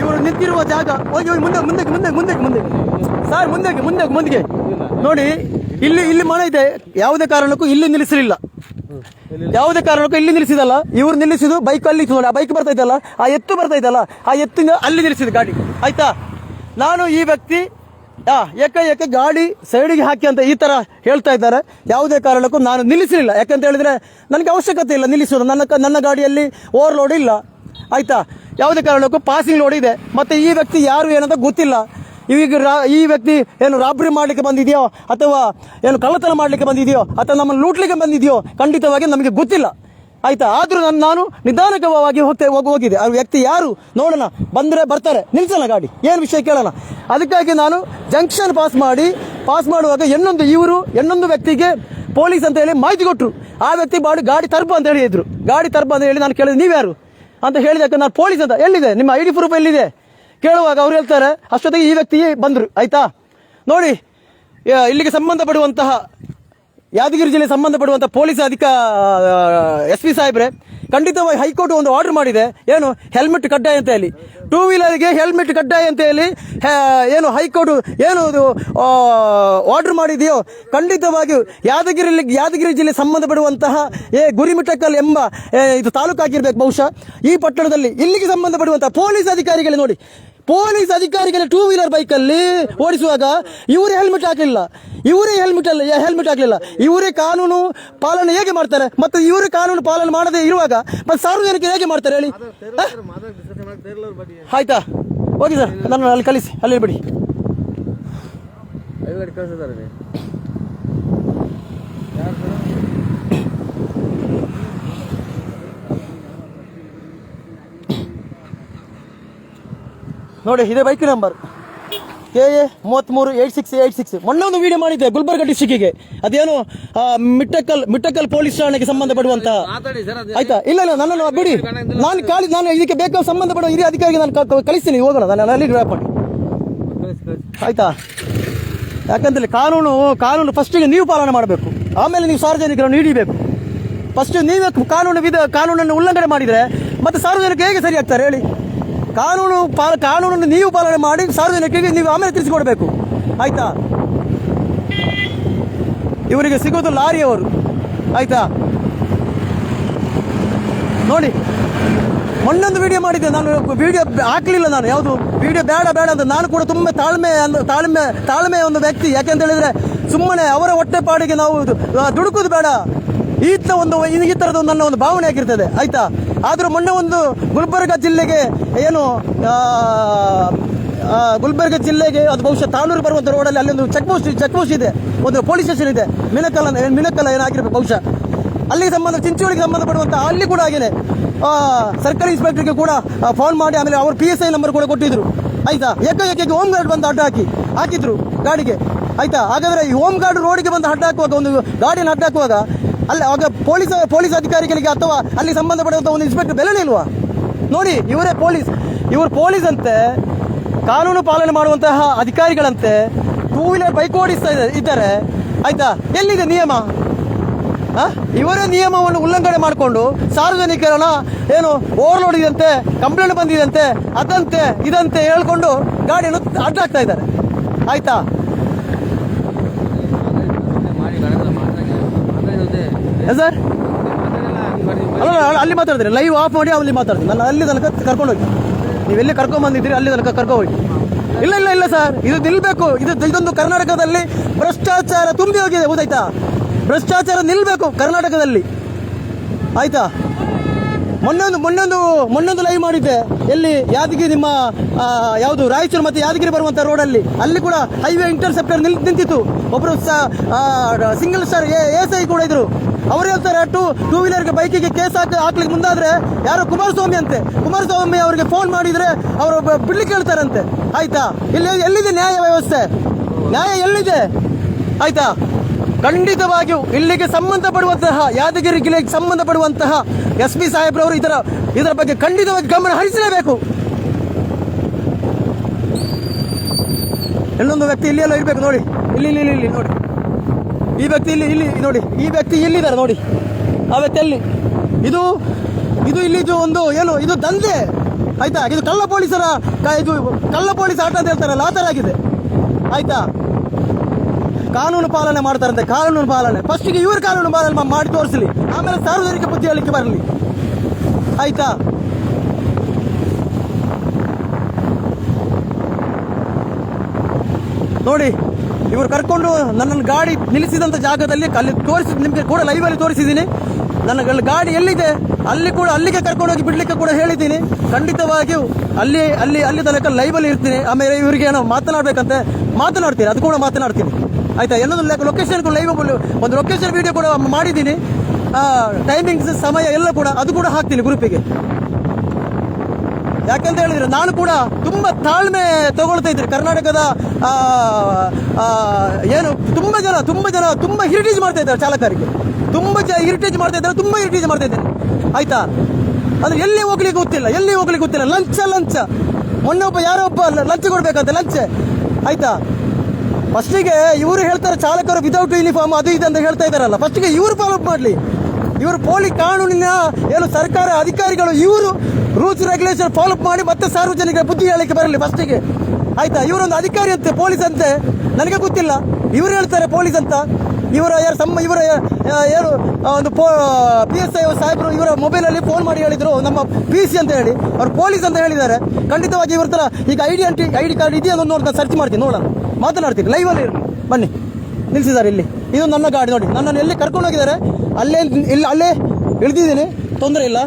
ಇವರು ನಿಂತಿರುವ ಜಾಗ, ಹೋಗಿ ಹೋಗಿ, ಮುಂದೆ ಮುಂದೆ ಮುಂದೆ ಮುಂದೆ ಮುಂದೆ. ಸರ್ ಮುಂದೆ ಮುಂದೆ ಮುಂದೆ ನೋಡಿ, ಇಲ್ಲಿ ಇಲ್ಲಿ ಮನೆ ಇದೆ. ಯಾವುದೇ ಕಾರಣಕ್ಕೂ ಇಲ್ಲಿ ನಿಲ್ಲಿಸಲಿಲ್ಲ. ಯಾವುದೇ ಕಾರಣಕ್ಕೂ ಇಲ್ಲಿ ನಿಲ್ಲಿಸಿದಲ್ಲ. ಇವ್ರು ನಿಲ್ಲಿಸಿದ್ದು ಬೈಕ್ ಅಲ್ಲಿ ನೋಡಿ. ಆ ಬೈಕ್ ಬರ್ತಾ ಇದ್ದಲ್ಲ ಆ ಎತ್ತು ಬರ್ತಾ ಇದ್ದಲ್ಲ ಆ ಎತ್ತಿನ ಅಲ್ಲಿ ನಿಲ್ಲಿಸಿದ ಗಾಡಿ. ಆಯ್ತಾ? ನಾನು ಈ ವ್ಯಕ್ತಿ ಆ, ಏಕ ಗಾಡಿ ಸೈಡಿಗೆ ಹಾಕಿ ಅಂತ ಈ ತರ ಹೇಳ್ತಾ ಇದ್ದಾರೆ. ಯಾವುದೇ ಕಾರಣಕ್ಕೂ ನಾನು ನಿಲ್ಲಿಸಲಿಲ್ಲ. ಯಾಕಂತ ಹೇಳಿದ್ರೆ ನನಗೆ ಅವಶ್ಯಕತೆ ಇಲ್ಲ ನಿಲ್ಲಿಸೋದು. ನನ್ನ ನನ್ನ ಗಾಡಿಯಲ್ಲಿ ಓವರ್ಲೋಡ್ ಇಲ್ಲ. ಆಯ್ತಾ? ಯಾವುದೇ ಕಾರಣಕ್ಕೂ ಪಾಸಿಂಗ್ ಲೋಡ್ ಇದೆ. ಮತ್ತೆ ಈ ವ್ಯಕ್ತಿ ಯಾರು ಏನಂತ ಗೊತ್ತಿಲ್ಲ. ಈಗ ಈ ವ್ಯಕ್ತಿ ಏನು ರಾಬ್ರಿ ಮಾಡ್ಲಿಕ್ಕೆ ಬಂದಿದೆಯೋ, ಅಥವಾ ಏನು ಕಳ್ಳತನ ಮಾಡ್ಲಿಕ್ಕೆ ಬಂದಿದೆಯೋ, ಅಥವಾ ನಮ್ಮನ್ನು ಲೂಟ್ಲಿಕ್ಕೆ ಬಂದಿದೆಯೋ, ಖಂಡಿತವಾಗಿ ನಮಗೆ ಗೊತ್ತಿಲ್ಲ. ಆಯ್ತಾ? ಆದರೂ ನಾನು ನಾನು ನಿಧಾನಕವಾಗಿ ಹೋಗ್ತೇ ಹೋಗಿ ಹೋಗಿದೆ ಆ ವ್ಯಕ್ತಿ ಯಾರು? ನೋಡೋಣ. ಬಂದ್ರೆ ಬರ್ತಾರೆ. ನಿಲ್ಸೋಣ ಗಾಡಿ. ಏನು ವಿಷಯ ಕೇಳೋಣ? ಅದಕ್ಕಾಗಿ ನಾನು ಜಂಕ್ಷನ್ ಪಾಸ್ ಮಾಡಿ ಪಾಸ್ ಮಾಡುವಾಗ ಇನ್ನೊಂದು ಇವರು ಇನ್ನೊಂದು ವ್ಯಕ್ತಿಗೆ ಪೊಲೀಸ್ ಅಂತ ಹೇಳಿ ಮಾಹಿತಿ ಕೊಟ್ಟರು ಆ ವ್ಯಕ್ತಿ ಬಾಡಿ ಗಾಡಿ ತರ್ಬು ಅಂತ ಹೇಳಿದ್ರು ಗಾಡಿ ತರ್ಬು ಅಂತ ಹೇಳಿ ನಾನು ಕೇಳಿದೆ, ನೀವ್ಯಾರು? ಅಂತ ಹೇಳಿದಕ್ಕೆ ನಾನು ಪೊಲೀಸ್ ಅಂತ ಎಲ್ಲಿದೆ? ನಿಮ್ಮ ಐ ಡಿ ಪ್ರೂಫ್ ಎಲ್ಲಿದೆ? ಕೇಳುವಾಗ ಅವ್ರು ಹೇಳ್ತಾರೆ, ಅಷ್ಟೊತ್ತಿಗೆ ಈ ವ್ಯಕ್ತಿ ಬಂದರು. ಆಯ್ತಾ? ನೋಡಿ ಇಲ್ಲಿಗೆ ಸಂಬಂಧಪಡುವಂತಹ ಯಾದಗಿರಿ ಜಿಲ್ಲೆ ಸಂಬಂಧಪಡುವಂಥ ಪೊಲೀಸ್ ಅಧಿಕ ಎಸ್ ಪಿ ಸಾಹೇಬ್ರೆ, ಖಂಡಿತವಾಗಿ ಹೈಕೋರ್ಟ್ ಒಂದು ಆರ್ಡರ್ ಮಾಡಿದೆ. ಏನು? ಹೆಲ್ಮೆಟ್ ಕಡ್ಡಾಯ ಅಂತ ಹೇಳಿ. ಟೂ ವೀಲರ್ಗೆ ಹೆಲ್ಮೆಟ್ ಕಡ್ಡಾಯ ಅಂತ ಹೇಳಿ ಏನು ಹೈಕೋರ್ಟ್ ಏನು ಆರ್ಡರ್ ಮಾಡಿದೆಯೋ? ಖಂಡಿತವಾಗಿಯೂ ಯಾದಗಿರಿ ಯಾದಗಿರಿ ಜಿಲ್ಲೆ ಸಂಬಂಧಪಡುವಂತಹ, ಏ, ಗುರಿಮಿಟಕಲ್ ಎಂಬ ಇದು ತಾಲೂಕಾಗಿರ್ಬೇಕು ಬಹುಶಃ. ಈ ಪಟ್ಟಣದಲ್ಲಿ ಇಲ್ಲಿಗೆ ಸಂಬಂಧಪಡುವಂತಹ ಪೊಲೀಸ್ ಅಧಿಕಾರಿಗಳು ನೋಡಿ ಪೊಲೀಸ್ ಅಧಿಕಾರಿಗಳ ಟೂ ವೀಲರ್ ಬೈಕಲ್ಲಿ ಓಡಿಸುವಾಗ ಇವರೇ ಹೆಲ್ಮೆಟ್ ಹಾಕಲಿಲ್ಲ. ಇವರೇ ಹೆಲ್ಮೆಟ್ ಅಲ್ಲ ಹೆಲ್ಮೆಟ್ ಹಾಕಲಿಲ್ಲ. ಇವರೇ ಕಾನೂನು ಪಾಲನೆ ಹೇಗೆ ಮಾಡ್ತಾರೆ? ಮತ್ತು ಇವರೇ ಕಾನೂನು ಪಾಲನೆ ಮಾಡದೇ ಇರುವಾಗ ಮತ್ತೆ ಸಾರ್ವಜನಿಕರು ಹೇಗೆ ಮಾಡ್ತಾರೆ ಹೇಳಿ? ಆಯ್ತಾ? ಓಕೆ ಸರ್ ನನ್ನ ಅಲ್ಲಿ ಕಳಿಸಿ ಅಲ್ಲಿ ಬಿಡಿ ಐದು ಗಾಡಿ ಕಳ್ಸಿದ್ದಾರೆ ರೀ ನೋಡಿ ಇದೇ ಬೈಕ್ ನಂಬರ್ ಕೆ ಎ ಮೂವತ್ತ್ಮೂರು ಏಟ್ ಸಿಕ್ಸ್ ಏಟ್ ಸಿಕ್ಸ್ ಮೊನ್ನೆ ಒಂದು ವಿಡಿಯೋ ಮಾಡಿದ್ದೆ ಗುಲ್ಬರ್ಗ ಡಿಸ್ಟಿಕ್ಕಿಗೆ ಅದೇನು ಮಿಟ್ಟಕಲ್ ಮಿಟ್ಟಕಲ್ ಪೊಲೀಸ್ ಠಾಣೆಗೆ ಸಂಬಂಧಪಡುವಂತ. ಆಯ್ತಾ? ಇಲ್ಲ ಇಲ್ಲ ನನ್ನನ್ನು ಬಿಡಿ. ನಾನು ಕಾಲಿ ನಾನು ಇದಕ್ಕೆ ಬೇಕಾದ ಸಂಬಂಧಪಡುವ ಹಿರಿಯ ಅಧಿಕಾರಿಗೆ ನಾನು ಕಳಿಸ್ತೀನಿ ಹೋಗೋಣ ನಾನು ಅಲ್ಲಿ ಡ್ರಾಪ್ ಮಾಡಿ. ಆಯ್ತಾ? ಯಾಕಂತೇಳಿ ಕಾನೂನು ಕಾನೂನು ಫಸ್ಟಿಗೆ ನೀವು ಪಾಲನೆ ಮಾಡಬೇಕು. ಆಮೇಲೆ ನೀವು ಸಾರ್ವಜನಿಕರನ್ನು ಹಿಡಿಬೇಕು. ಫಸ್ಟ್ ನೀವೇ ಕಾನೂನು ವಿಧ ಕಾನೂನನ್ನು ಉಲ್ಲಂಘನೆ ಮಾಡಿದರೆ ಮತ್ತೆ ಸಾರ್ವಜನಿಕ ಹೇಗೆ ಸರಿ ಆಗ್ತಾರೆ ಹೇಳಿ. ಕಾನೂನು ಪಾಲ, ಕಾನೂನನ್ನು ನೀವು ಪಾಲನೆ ಮಾಡಿ ಸಾರ್ವಜನಿಕರಿಗೆ ನೀವು ಆಮೇಲೆ ತಿಳಿಸಿಕೊಡಬೇಕು. ಆಯ್ತಾ? ಇವರಿಗೆ ಸಿಗೋದು ಲಾರಿಯವರು. ಆಯ್ತಾ? ನೋಡಿ, ಮೊನ್ನೊಂದು ವಿಡಿಯೋ ಮಾಡಿದ್ದೆ. ನಾನು ವಿಡಿಯೋ ಹಾಕಲಿಲ್ಲ ನಾನು. ಯಾವುದು? ವಿಡಿಯೋ ಬೇಡ ಬೇಡ ಅಂತ. ನಾನು ಕೂಡ ತುಂಬ ತಾಳ್ಮೆ ತಾಳ್ಮೆ ತಾಳ್ಮೆ ಒಂದು ವ್ಯಕ್ತಿ. ಯಾಕೆಂತ ಹೇಳಿದ್ರೆ, ಸುಮ್ಮನೆ ಅವರ ಹೊಟ್ಟೆಪಾಡಿಗೆ ನಾವು ದುಡುಕುದು ಬೇಡ. ಈ ಥರ ಒಂದು, ಈ- ಥರದ ನನ್ನ ಒಂದು ಭಾವನೆ ಆಗಿರ್ತದೆ. ಆಯ್ತಾ? ಆದರೂ ಮೊನ್ನೆ ಒಂದು ಗುಲ್ಬರ್ಗ ಜಿಲ್ಲೆಗೆ ಏನು ಗುಲ್ಬರ್ಗ ಜಿಲ್ಲೆಗೆ ಅದು ಬಹುಶಃ ತಾನೂರು ಬರುವಂಥ ರೋಡಲ್ಲಿ ಅಲ್ಲಿ ಒಂದು ಚೆಕ್ ಪೋಸ್ಟ್ ಚೆಕ್ ಪೋಸ್ಟ್ ಇದೆ. ಒಂದು ಪೊಲೀಸ್ ಸ್ಟೇಷನ್ ಇದೆ. ಮಿನಕಲ್ ಮಿನಕಲ್ಲ ಏನಾಗಿರ್ಬೇಕು ಬಹುಶಃ. ಅಲ್ಲಿಗೆ ಸಂಬಂಧ, ಚಿಂಚೋಳಿಗೆ ಸಂಬಂಧಪಡುವಂತ ಅಲ್ಲಿ ಕೂಡ ಆಗಿದೆ ಸರ್ಕಾರಿ ಇನ್ಸ್ಪೆಕ್ಟರ್ಗೆ ಕೂಡ ಫೋನ್ ಮಾಡಿ, ಆಮೇಲೆ ಅವ್ರ ಪಿ ಎಸ್ ಐ ನಂಬರ್ ಕೂಡ ಕೊಟ್ಟಿದ್ರು. ಆಯ್ತಾ? ಏಕಾಏಕಿ ಹೋಮ್ ಗಾರ್ಡ್ ಬಂದು ಅಡ್ಡ ಹಾಕಿ, ಹಾಕಿದ್ರು ಗಾಡಿಗೆ. ಆಯ್ತಾ? ಹಾಗಾದ್ರೆ ಈ ಹೋಮ್ ಗಾರ್ಡ್ ರೋಡಿಗೆ ಬಂದು ಅಡ್ಡ ಹಾಕುವಾಗ, ಒಂದು ಗಾಡಿನ ಅಡ್ಡ ಹಾಕುವಾಗ ಅಲ್ಲಿ, ಆಗ ಪೊಲೀಸ್ ಪೊಲೀಸ್ ಅಧಿಕಾರಿಗಳಿಗೆ ಅಥವಾ ಅಲ್ಲಿ ಸಂಬಂಧಪಟ್ಟಂಥ ಒಂದು ಇನ್ಸ್ಪೆಕ್ಟರ್ ಬೆಲೆನೇ ಇಲ್ವಾ ನೋಡಿ, ಇವರೇ ಪೊಲೀಸ್. ಇವರು ಪೊಲೀಸ್ ಅಂತೆ, ಕಾನೂನು ಪಾಲನೆ ಮಾಡುವಂತಹ ಅಧಿಕಾರಿಗಳಂತೆ ಟೂ ವೀಲರ್ ಬೈಕ್ ಓಡಿಸ್ತಾ ಇದ್ದಾರೆ- ಆಯ್ತಾ? ಎಲ್ಲಿದೆ ನಿಯಮ? ಇವರೇ ನಿಯಮವನ್ನು ಉಲ್ಲಂಘನೆ ಮಾಡಿಕೊಂಡು ಸಾರ್ವಜನಿಕರನ್ನ ಏನು ಓವರ್ಲೋಡ್ ಇದಂತೆ ಕಂಪ್ಲೇಂಟ್ ಬಂದಿದಂತೆ, ಅದಂತೆ, ಇದಂತೆ ಹೇಳ್ಕೊಂಡು ಗಾಡಿಯನ್ನು ಅಡ್ಡಾಕ್ತಾ ಇದ್ದಾರೆ. ಆಯ್ತಾ ಮಾಡಿ ಗಾಡಿ ಮಾತಾಡಿ ಮಾತಾಡಿದೆ ಏನ್ ಸರ್? ಅಲ್ಲ ಅಲ್ಲ, ಮಾತಾಡ್ತೀನಿ. ಲೈವ್ ಆಫ್ ಮಾಡಿ ಅಲ್ಲಿ ಮಾತಾಡ್ತೀನಿ. ನಾನು ಅಲ್ಲಿ ತನಕ ಕರ್ಕೊಂಡು ಹೋಗಿ. ನೀವು ಎಲ್ಲಿ ಕರ್ಕೊಂಡ್ ಬಂದಿದ್ದೀರಿ ಅಲ್ಲಿ ತನಕ ಕರ್ಕೊಂಡು ಹೋಗಿ. ಇಲ್ಲ ಇಲ್ಲ ಇಲ್ಲ ಸರ್. ಇದು ನಿಲ್ಬೇಕು. ಇದು ಇದೊಂದು ಕರ್ನಾಟಕದಲ್ಲಿ ಭ್ರಷ್ಟಾಚಾರ ತುಂಬಿ ಹೋಗಿದೆ ಗೊತ್ತಾಯ್ತಾ? ಭ್ರಷ್ಟಾಚಾರ ನಿಲ್ಬೇಕು ಕರ್ನಾಟಕದಲ್ಲಿ. ಆಯ್ತಾ? ಮೊನ್ನೊಂದು ಮೊನ್ನೊಂದು ಮೊನ್ನೊಂದು ಲೈವ್ ಮಾಡಿದ್ದೆ. ಎಲ್ಲಿ? ಯಾದಗಿರಿ ನಿಮ್ಮ ಯಾವುದು, ರಾಯಚೂರು ಮತ್ತೆ ಯಾದಗಿರಿ ಬರುವಂತ ರೋಡಲ್ಲಿ ಅಲ್ಲಿ. ಕೂಡ ಹೈವೇ ಇಂಟರ್ಸೆಪ್ಟರ್ ನಿಲ್, ನಿಂತಿತ್ತು. ಒಬ್ಬರು ಸಿಂಗಲ್ ಸ್ಟಾರ್ ಎಸ್ ಐ ಕೂಡ ಇದ್ರು. ಅವ್ರು ಹೇಳ್ತಾರೆ, ಟೂ ಟೂ ವೀಲರ್ಗೆ ಬೈಕಿಗೆ ಕೇಸ್ ಹಾಕಿ, ಹಾಕ್ಲಿಕ್ಕೆ ಮುಂದಾದ್ರೆ ಯಾರೋ ಕುಮಾರಸ್ವಾಮಿ ಅಂತೆ. ಕುಮಾರಸ್ವಾಮಿ ಅವರಿಗೆ ಫೋನ್ ಮಾಡಿದ್ರೆ ಅವರು ಬಿಡ್ಲಿಕ್ಕೆ ಹೇಳ್ತಾರಂತೆ. ಆಯ್ತಾ? ಇಲ್ಲಿ ಎಲ್ಲಿದೆ ನ್ಯಾಯ ವ್ಯವಸ್ಥೆ? ನ್ಯಾಯ ಎಲ್ಲಿದೆ? ಆಯ್ತಾ? ಖಂಡಿತವಾಗಿಯೂ ಇಲ್ಲಿಗೆ ಸಂಬಂಧಪಡುವಂತಹ ಯಾದಗಿರಿ ಜಿಲ್ಲೆಗೆ ಸಂಬಂಧಪಡುವಂತಹ ಎಸ್ ಪಿ ಸಾಹೇಬ್ರವರು ಇದರ ಇದರ ಬಗ್ಗೆ ಖಂಡಿತವಾಗಿ ಗಮನ ಹರಿಸಲೇಬೇಕು. ಇನ್ನೊಂದು ವ್ಯಕ್ತಿ ಇಲ್ಲಿ ಎಲ್ಲ ಇರಬೇಕು, ನೋಡಿ. ಇಲ್ಲಿ ಇಲ್ಲಿ ಇಲ್ಲಿ ನೋಡಿ. ಈ ವ್ಯಕ್ತಿ ಇಲ್ಲಿ ಇಲ್ಲಿ ನೋಡಿ. ಈ ವ್ಯಕ್ತಿ ಇಲ್ಲಿದ್ದಾರೆ, ನೋಡಿ. ಆ ವ್ಯಕ್ತಿ ಅಲ್ಲಿ. ಇದು ಇದು ಇಲ್ಲಿದು ಒಂದು ಏನು, ಇದು ದಂಧೆ. ಆಯ್ತಾ? ಇದು ಕಳ್ಳ ಪೊಲೀಸರ ಇದು ಕಳ್ಳ ಪೊಲೀಸ್ ಆಟ ಅಂತ ಹೇಳ್ತಾರಲ್ಲ, ಆ ಥರ ಆಗಿದೆ. ಆಯ್ತಾ? ಕಾನೂನು ಪಾಲನೆ ಮಾಡ್ತಾರಂತೆ, ಕಾನೂನು ಪಾಲನೆ. ಫಸ್ಟಿಗೆ ಇವರು ಕಾನೂನು ಪಾಲನೆ ಮಾಡಿ ತೋರಿಸಲಿ. ಆಮೇಲೆ ಸಾರ್ವಜನಿಕ ಬುದ್ಧಿ ಹೇಳಿಕೆ ಬರಲಿ. ಆಯ್ತಾ? ನೋಡಿ, ಇವರು ಕರ್ಕೊಂಡು ನನ್ನ ಗಾಡಿ ನಿಲ್ಲಿಸಿದಂಥ ಜಾಗದಲ್ಲಿ ಅಲ್ಲಿ ತೋರಿಸಿ ನಿಮಗೆ ಕೂಡ ಲೈವಲ್ಲಿ ತೋರಿಸಿದ್ದೀನಿ. ನನ್ನ ಗಾಡಿ ಎಲ್ಲಿದೆ? ಅಲ್ಲಿ ಕೂಡ ಅಲ್ಲಿಗೆ ಕರ್ಕೊಂಡು ಬಿಡಲಿಕ್ಕೆ ಬಿಡ್ಲಿಕ್ಕೆ ಕೂಡ ಹೇಳಿದ್ದೀನಿ. ಖಂಡಿತವಾಗಿಯೂ ಅಲ್ಲಿ ಅಲ್ಲಿ ಅಲ್ಲಿ ತನಕ ಲೈವಲ್ಲಿ ಇರ್ತೀನಿ. ಆಮೇಲೆ ಇವರಿಗೆ ಏನೋ ಮಾತನಾಡಬೇಕಂತೆ. ಮಾತನಾಡ್ತೀನಿ. ಅದು ಕೂಡ ಮಾತನಾಡ್ತೀನಿ. ಆಯ್ತಾ? ಎಲ್ಲದೂ ಲೊಕೇಶನ್ ಲೈವ್ ಒಂದು ಲೊಕೇಶನ್ ವಿಡಿಯೋ ಕೂಡ ಮಾಡಿದ್ದೀನಿ. ಟೈಮಿಂಗ್ಸ್ ಸಮಯ ಎಲ್ಲ ಕೂಡ ಅದು ಕೂಡ ಹಾಕ್ತೀನಿ ಗ್ರೂಪಿಗೆ ಯಾಕೆಂತ ಹೇಳಿದ್ರೆ ನಾನು ಕೂಡ ತುಂಬಾ ತಾಳ್ಮೆ ತಗೊಳ್ತಾ ಇದ್ದೀನಿ. ಕರ್ನಾಟಕದ ಏನು, ತುಂಬಾ ಜನ ತುಂಬಾ ಜನ, ತುಂಬಾ ಹಿರಿಟೇಜ್ ಮಾಡ್ತಾ ಇದ್ದಾರೆ ಚಾಲಕರಿಗೆ. ತುಂಬಾ ಜನ ಹಿರಿಟೇಜ್ ಮಾಡ್ತಾ ಇದ್ದಾರೆ, ತುಂಬಾ ಹಿರಿಟೇಜ್ ಮಾಡ್ತಾ ಇದ್ದಾರೆ. ಆಯ್ತಾ? ಅಂದ್ರೆ ಎಲ್ಲಿ ಹೋಗ್ಲಿಕ್ಕೆ ಗೊತ್ತಿಲ್ಲ, ಎಲ್ಲಿ ಹೋಗ್ಲಿಕ್ಕೆ ಗೊತ್ತಿಲ್ಲ. ಲಂಚ ಲಂಚ. ಮೊನ್ನೆ ಒಬ್ಬ ಯಾರೋ ಒಬ್ಬ ಲಂಚ ಕೊಡ್ಬೇಕಂತೆ, ಲಂಚ. ಆಯ್ತಾ? ಫಸ್ಟಿಗೆ ಇವರು ಹೇಳ್ತಾರೆ, ಚಾಲಕರು ವಿದೌಟ್ ಯೂನಿಫಾರ್ಮ್ ಅದು ಇದು ಅಂತ ಹೇಳ್ತಾ ಇದ್ದಾರಲ್ಲ. ಫಸ್ಟಿಗೆ ಇವರು ಫಾಲೋ ಮಾಡಲಿ. ಇವರು ಪೊಲೀಸ್ ಕಾನೂನಿನ ಏನು ಸರ್ಕಾರ ಅಧಿಕಾರಿಗಳು, ಇವರು ರೂಲ್ಸ್ ರೆಗ್ಯುಲೇಷನ್ ಫಾಲೋ ಮಾಡಿ ಮತ್ತೆ ಸಾರ್ವಜನಿಕರ ಬುದ್ಧಿ ಹೇಳಲಿಕ್ಕೆ ಬರಲಿ ಫಸ್ಟಿಗೆ ಆಯ್ತಾ? ಇವರೊಂದು ಅಧಿಕಾರಿ ಅಂತೆ ಪೊಲೀಸ್ ಅಂತೆ. ನನಗೆ ಗೊತ್ತಿಲ್ಲ. ಇವರು ಹೇಳ್ತಾರೆ ಪೊಲೀಸ್ ಅಂತ. ಇವರ ಯಾರು ಸಮ್ಮ, ಇವರ ಏನು ಒಂದು ಪೋ ಪಿ ಎಸ್ ಐ ಸಾಹೇಬರು ಇವರ ಮೊಬೈಲಲ್ಲಿ ಫೋನ್ ಮಾಡಿ ಹೇಳಿದರು. ನಮ್ಮ ಪಿ ಸಿ ಅಂತ ಹೇಳಿ. ಅವ್ರು ಪೊಲೀಸ್ ಅಂತ ಹೇಳಿದ್ದಾರೆ. ಖಂಡಿತವಾಗಿ ಇವ್ರ ಥರ ಈಗ ಐ ಡಿ ಅಂಟಿ ಐ ಡಿ ಕಾರ್ಡ್ ಇದೆಯಾ ನೋಡ್ತಾ ಸರ್ಚ್ ಮಾಡ್ತೀನಿ, ನೋಡೋಣ. ಮಾತನಾಡ್ತೀನಿ ಲೈವಲ್ಲಿ ಇರಲಿ. ಬನ್ನಿ ನಿಲ್ಲಿಸಿದ್ದಾರೆ ಇಲ್ಲಿ. ಇದು ನನ್ನ ಗಾಡಿ, ನೋಡಿ. ನನ್ನನ್ನು ಎಲ್ಲಿ ಕರ್ಕೊಂಡು ಹೋಗಿದ್ದಾರೆ, ಅಲ್ಲೇ ಇಲ್ಲಿ ಅಲ್ಲೇ ಇಳಿದಿದ್ದೀನಿ. ತೊಂದರೆ ಇಲ್ಲ.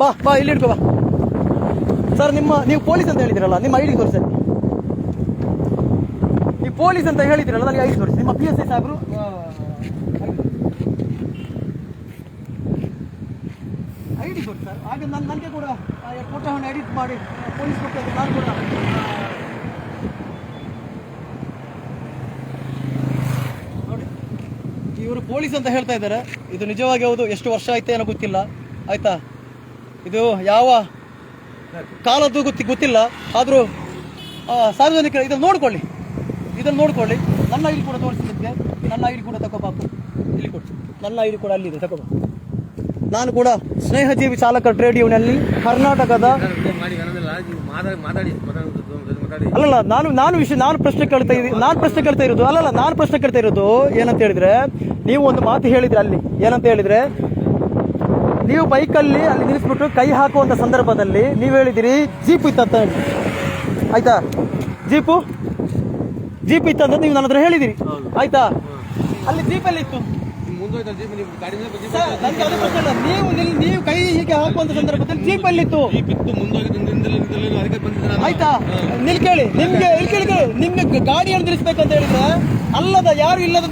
ಬಾ ಬಾ, ಇಲ್ಲಿ ಇಡ್ಕೋ ಬಾ. ಸರ್ ನಿಮ್ಮ ನೀವು ಪೊಲೀಸ್ ಅಂತ ಹೇಳಿದಿರಲ್ಲ ನಿಮ್ಮ ಐ ಡಿ ತೋರಿಸಿ. ನೀವು ಪೊಲೀಸ್ ಅಂತ ಹೇಳಿದಿರಲ್ಲ ನನಗೆ ಐ ಡಿ ತೋರಿಸಿ. ನಿಮ್ಮ ಪಿ ಎಸ್ ಐ ಸಾಹೇಬರು ಐ ಡಿ ಕೊಡಿ ಸರ್ ಹಾಗೆ ನನ್ನ ನನಗೆ ಕೂಡ ಫೋಟೋವನ್ನು ಎಡಿಟ್ ಮಾಡಿ ಪೊಲೀಸ್ ಕೊಟ್ಟು ನಾನು ಕೂಡ ನೋಡಿ ಇವರು ಪೊಲೀಸ್ ಅಂತ ಹೇಳ್ತಾ ಇದ್ದಾರೆ. ಇದು ನಿಜವಾಗಿ ಹೌದು? ಎಷ್ಟು ವರ್ಷ ಆಯ್ತು ಏನೋ ಗೊತ್ತಿಲ್ಲ. ಆಯ್ತಾ? ಇದು ಯಾವ ಕಾಲದ್ದು ಗೊತ್ತಿ, ಗೊತ್ತಿಲ್ಲ. ಆದರೂ ಸಾರ್ವಜನಿಕರು, ಇದನ್ನು ನೋಡ್ಕೊಳ್ಳಿ. ಇದನ್ನು ನೋಡ್ಕೊಳ್ಳಿ. ನನ್ನ ಐಡಿ ಕೂಡ ತೋರಿಸಿದ್ದೆ ನನ್ನ ಐಡಿ ಕೂಡ ತಗೋಬಾಕು. ಇಲ್ಲಿ ಕೊಡಿ ನನ್ನ ಐಡಿ ಕೂಡ ಅಲ್ಲಿದೆ. ತಗೋಬಾ. ನಾನು ಕೂಡ ಸ್ನೇಹಜೀವಿ ಚಾಲಕ ಟ್ರೇಡ್ ಯೂನಿಯನ್ ಕರ್ನಾಟಕದ ಅಲ್ಲಲ್ಲ ನಾನು ನಾನು ವಿಷಯ ನಾನು ಪ್ರಶ್ನೆ ಕೇಳ್ತಾ ಇದ್ದೀನಿ ನಾನು ಪ್ರಶ್ನೆ ಕೇಳ್ತಾ ಇರೋದು ಅಲ್ಲಲ್ಲ ನಾನು ಪ್ರಶ್ನೆ ಕೇಳ್ತಾ ಇರೋದು ಏನಂತ ಹೇಳಿದ್ರೆ ನೀವು ಒಂದು ಮಾತು ಹೇಳಿದ್ರಿ ಅಲ್ಲಿ ಏನಂತ ಹೇಳಿದ್ರೆ ನೀವು ಬೈಕಲ್ಲಿ ಅಲ್ಲಿ ನಿಲ್ಲಿಸ್ಬಿಟ್ಟು ಕೈ ಹಾಕುವಂತ ಸಂದರ್ಭದಲ್ಲಿ ನೀವು ಹೇಳಿದಿರಿ ಜೀಪ್ ಇತ್ತಂತ ಹೇಳಿ. ಆಯ್ತಾ? ಜೀಪು? ಜೀಪ್ ಇತ್ತಂತ ನೀವು ನನ್ನ ಹತ್ರ ಹೇಳಿದಿರಿ. ಆಯ್ತಾ? ಅಲ್ಲಿ ಜೀಪಲ್ಲಿ ಇತ್ತು. ನೀವು ಜೀಪ್ ಅಲ್ಲಿ. ನೀವು ನೀವು ಕೈ ಹೀಗೆ ಹಾಕುವಂತ ಸಂದರ್ಭದಲ್ಲಿ ಜೀಪಲ್ಲಿ ಇತ್ತು. ಆಯ್ತಾ? ನಿಲ್ ಕೇಳಿ ನಿಮ್ಗೆ ಇಲ್ಲಿ ನಿಮ್ಗೆ ಗಾಡಿಯನ್ನು ನಿಲ್ಲಿಸ್ಬೇಕಂತ ಹೇಳಿದ್ರೆ ಅಲ್ಲದ ಯಾರು ಇಲ್ಲದ